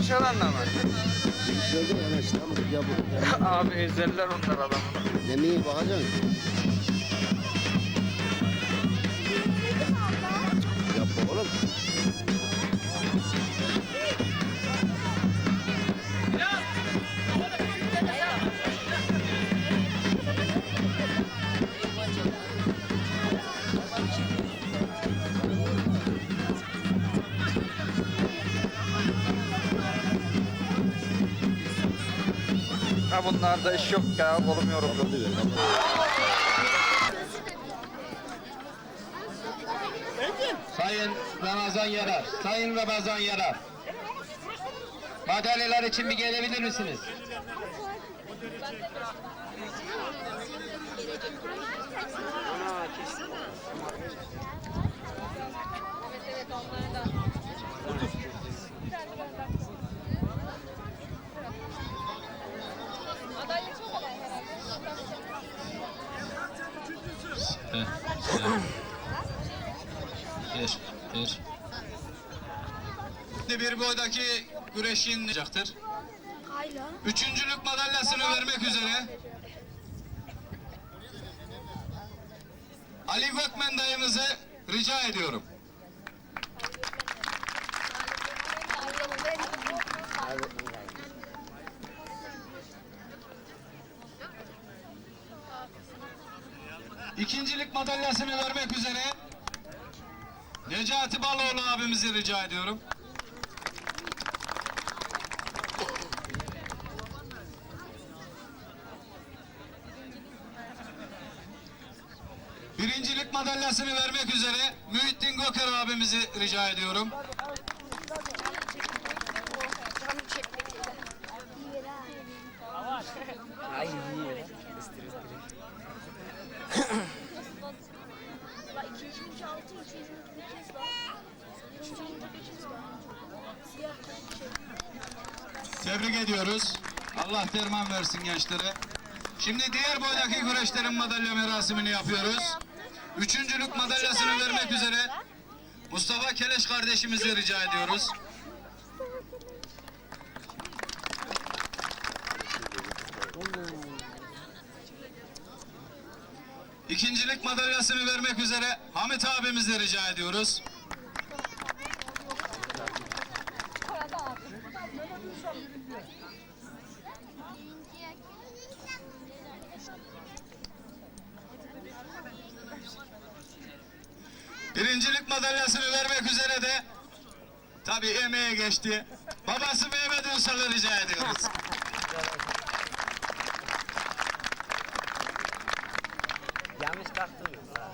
Beşer anlama. Gördün mü mı? Ya bu. Abi ezeller onlar adamı. Yemeğe bakacaksın. Bunlarda iş yok ya. Kolum yoruldu. Sayın Ramazan Yarar, Sayın Ramazan Yarar. Madalyalar için bir gelebilir misiniz? Bir boydaki güreşin olacaktır. Üçüncülük madalyasını vermek üzere Ali Gökmen dayımızı rica ediyorum. İkincilik madalyasını vermek üzere Necati Baloğlu abimizi rica ediyorum. Madalyasını vermek üzere Mühittin Göker abimizi rica ediyorum. Tebrik ediyoruz. Allah derman versin gençlere. Şimdi diğer boydaki güreşlerin madalya merasimini yapıyoruz. Üçüncülük madalyasını vermek üzere Mustafa Keleş kardeşimizi rica ediyoruz. İkincilik madalyasını vermek üzere Hamit abimizi rica ediyoruz. Birincilik madalyasını vermek üzere de emeğe geçti. Babası Mehmet Ünsal'ı rica ediyoruz. Yanlış taktınız ha.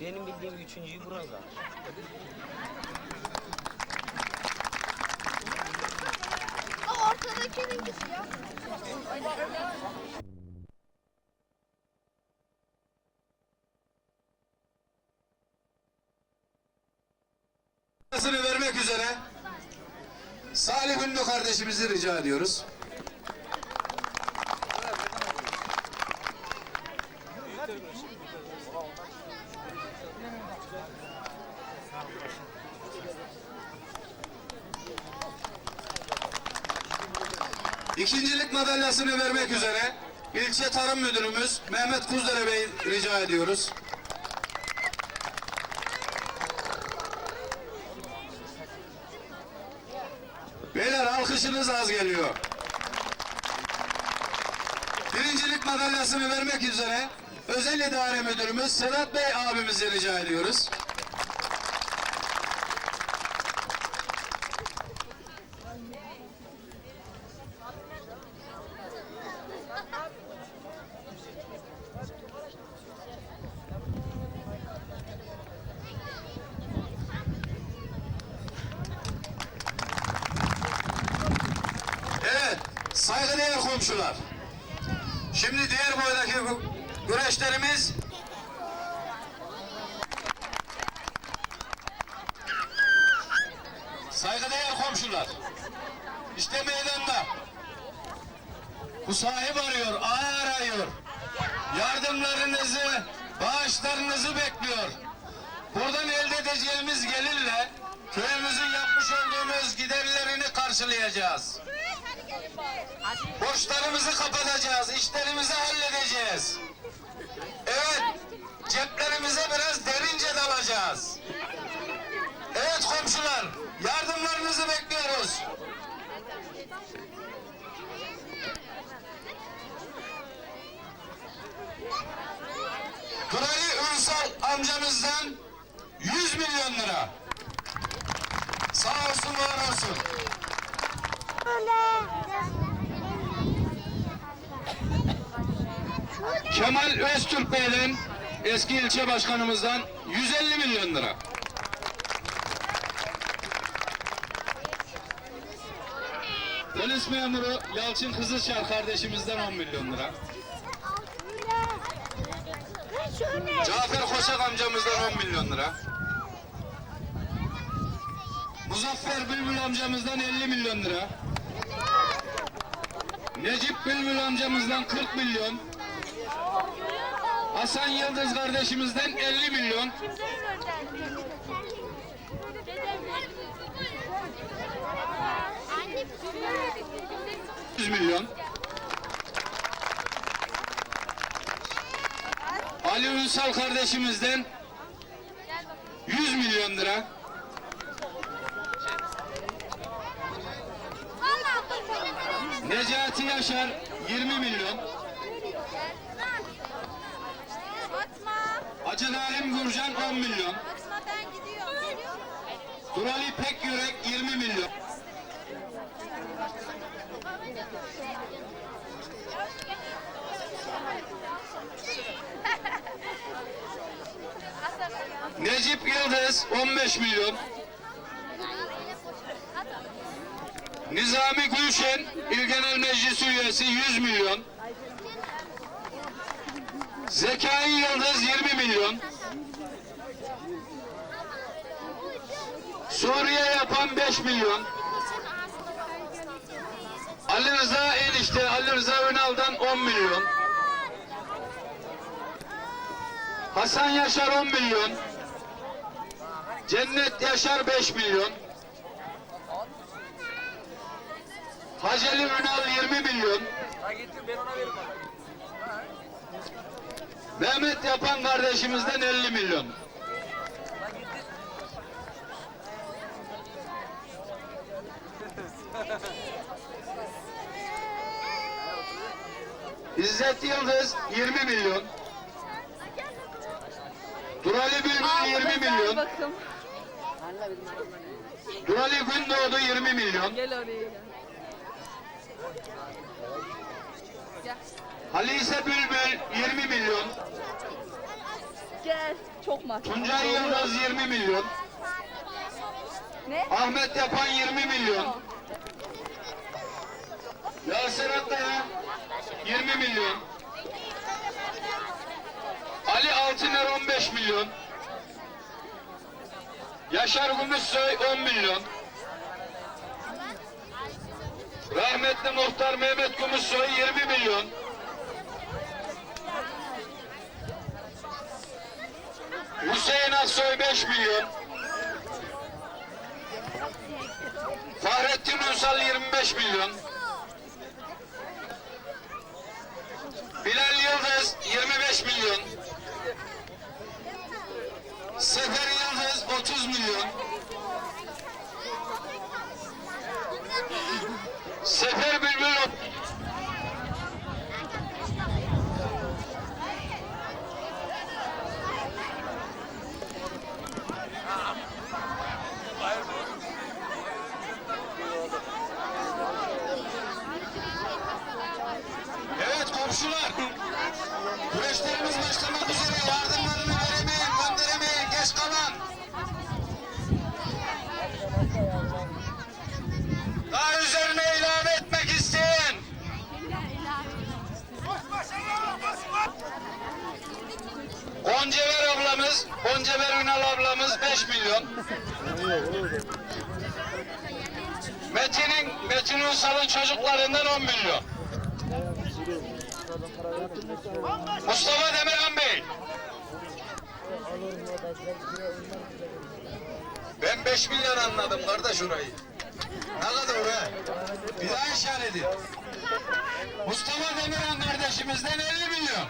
Benim bildiğim üçüncüyü almış. O ortadakinin siyah. Madalyasını vermek üzere Salih Ünlü kardeşimizi rica ediyoruz. İkincilik madalyasını vermek üzere ilçe tarım müdürümüz Mehmet Kuzdere Bey rica ediyoruz. Alkışınız az geliyor. Birincilik madalyasını vermek üzere Özel İdare Müdürümüz Sedat Bey abimizi rica ediyoruz. Evet, saygıdeğer komşular. Şimdi diğer boydaki gü- güreşlerimiz Saygıdeğer komşular. İşte meydanda. Bu sahip arıyor, ağa arıyor. Yardımlarınızı, bağışlarınızı bekliyor. Buradan elde edeceğimiz gelirle köyümüzün yapmış olduğumuz giderlerini karşılayacağız. Borçlarımızı kapatacağız, işlerimizi halledeceğiz. Evet, ceplerimize biraz derince dalacağız. Evet komşular, yardımlarınızı bekliyoruz. Kurali Ünsal amcamızdan 100 milyon lira. Sağ olsun, var olsun. Kemal Öztürk Bey'den eski ilçe başkanımızdan 150 milyon lira. Polis memuru Yalçın Kızılçar kardeşimizden 10 milyon lira. Cafer Koçak amcamızdan 10 milyon lira. Muzaffer Bülbül amcamızdan 50 milyon lira. Necip Bülbül amcamızdan 40 milyon. Hasan Yıldız kardeşimizden 50 milyon. 100 milyon. Ali Ünsal kardeşimizden 100 milyon lira. Necati Yaşar 20 milyon. Hacı Naim Gürcan 10 milyon. Durali Pekyürek 20 milyon. Necip Yıldız 15 milyon. Nizami Gülşen İl Genel Meclis üyesi 100 milyon. Zekai Yıldız 20 milyon. Suriye yapan 5 milyon. Ali Rıza Enişte, Ali Rıza Ünal'dan 10 milyon. Hasan Yaşar 10 milyon. Cennet Yaşar 5 milyon. Haceli Ünal 20 milyon. Mehmet Yapan kardeşimizden 50 milyon. İzzet Yıldız 20 milyon. Durali Bülbül 20 milyon. Bakım. Durali Gündoğdu 20 milyon. Gel oraya gel. Halise Bülbül 20 milyon. Gel. Çok makul. Tuncay Yıldız 20 milyon. Ne? Ahmet Yapan 20 milyon. Yasin Akkaya 20 milyon. Ali Altıner 15 milyon. Yaşar Gümüşsoy 10 milyon. Rahmetli Muhtar Mehmet Gümüşsoy 20 milyon. Hüseyin Aksoy 5 milyon. Fahrettin Ünsal 25 milyon. Bilal Yıldız 25 milyon. Sefer Yıldız 30 milyon. Sefer Çocuklarından 10 milyon. Mustafa Demirhan Bey. Ben 5 milyon anladım kardeş orayı. Ne kadar be? Bir daha işaret edin. Mustafa Demirhan kardeşimizden 50 milyon.